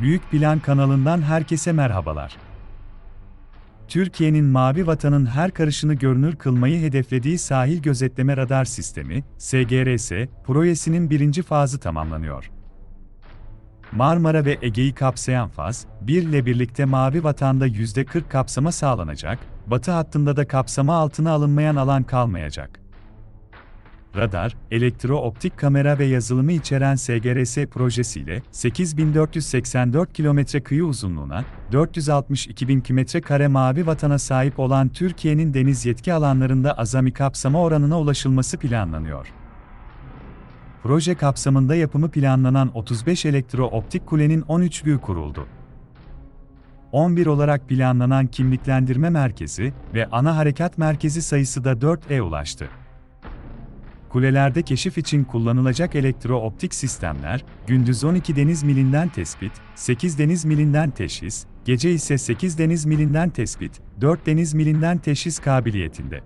Büyük Plan kanalından herkese merhabalar. Türkiye'nin Mavi Vatan'ın her karışını görünür kılmayı hedeflediği sahil gözetleme radar sistemi, SGRS, projesinin birinci fazı tamamlanıyor. Marmara ve Ege'yi kapsayan faz, 1 ile birlikte Mavi Vatan'da %40 kapsama sağlanacak, batı hattında da kapsama altına alınmayan alan kalmayacak. Radar, elektro-optik kamera ve yazılımı içeren SGRS projesiyle 8484 kilometre kıyı uzunluğuna, 462 bin kilometre kare mavi vatana sahip olan Türkiye'nin deniz yetki alanlarında azami kapsama oranına ulaşılması planlanıyor. Proje kapsamında yapımı planlanan 35 elektro-optik kulenin 13 büyü kuruldu. 11 olarak planlanan kimliklendirme merkezi ve ana harekat merkezi sayısı da 4'e ulaştı. Kulelerde keşif için kullanılacak elektro-optik sistemler, gündüz 12 deniz milinden tespit, 8 deniz milinden teşhis, gece ise 8 deniz milinden tespit, 4 deniz milinden teşhis kabiliyetinde.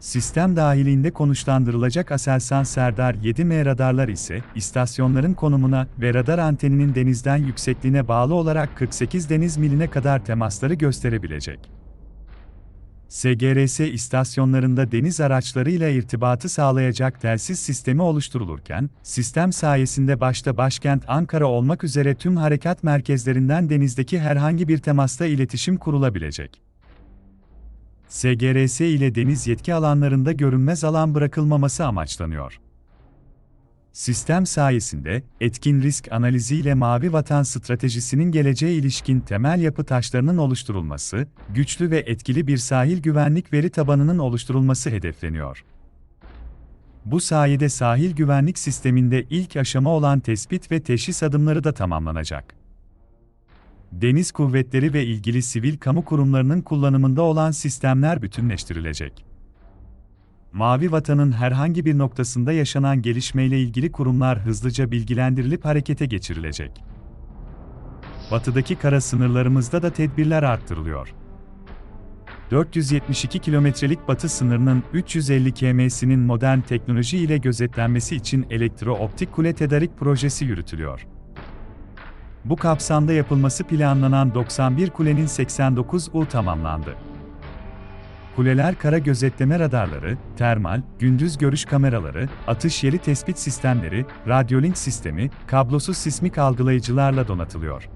Sistem dahilinde konuşlandırılacak Aselsan Serdar 7M radarlar ise, istasyonların konumuna ve radar anteninin denizden yüksekliğine bağlı olarak 48 deniz miline kadar temasları gösterebilecek. SGRS istasyonlarında deniz araçlarıyla irtibatı sağlayacak telsiz sistemi oluşturulurken, sistem sayesinde başta başkent Ankara olmak üzere tüm harekat merkezlerinden denizdeki herhangi bir temasta iletişim kurulabilecek. SGRS ile deniz yetki alanlarında görünmez alan bırakılmaması amaçlanıyor. Sistem sayesinde, etkin risk analizi ile Mavi Vatan stratejisinin geleceğe ilişkin temel yapı taşlarının oluşturulması, güçlü ve etkili bir sahil güvenlik veri tabanının oluşturulması hedefleniyor. Bu sayede sahil güvenlik sisteminde ilk aşama olan tespit ve teşhis adımları da tamamlanacak. Deniz kuvvetleri ve ilgili sivil kamu kurumlarının kullanımında olan sistemler bütünleştirilecek. Mavi Vatan'ın herhangi bir noktasında yaşanan gelişmeyle ilgili kurumlar hızlıca bilgilendirilip harekete geçirilecek. Batıdaki kara sınırlarımızda da tedbirler arttırılıyor. 472 kilometrelik batı sınırının 350 km'sinin modern teknoloji ile gözetlenmesi için elektro-optik kule tedarik projesi yürütülüyor. Bu kapsamda yapılması planlanan 91 kulenin 89'u tamamlandı. Kuleler kara gözetleme radarları, termal, gündüz görüş kameraları, atış yeri tespit sistemleri, radyolink sistemi, kablosuz sismik algılayıcılarla donatılıyor.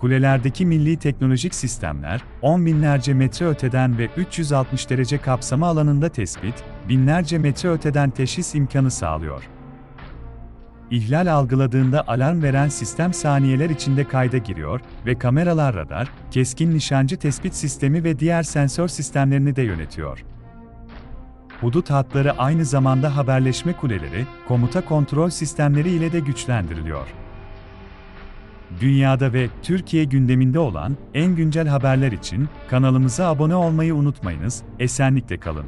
Kulelerdeki milli teknolojik sistemler, 10 binlerce metre öteden ve 360 derece kapsama alanında tespit, binlerce metre öteden teşhis imkanı sağlıyor. İhlal algıladığında alarm veren sistem saniyeler içinde kayda giriyor ve kameralar radar, keskin nişancı tespit sistemi ve diğer sensör sistemlerini de yönetiyor. Hudut hatları aynı zamanda haberleşme kuleleri, komuta kontrol sistemleri ile de güçlendiriliyor. Dünyada ve Türkiye gündeminde olan en güncel haberler için kanalımıza abone olmayı unutmayınız. Esenlikle kalın.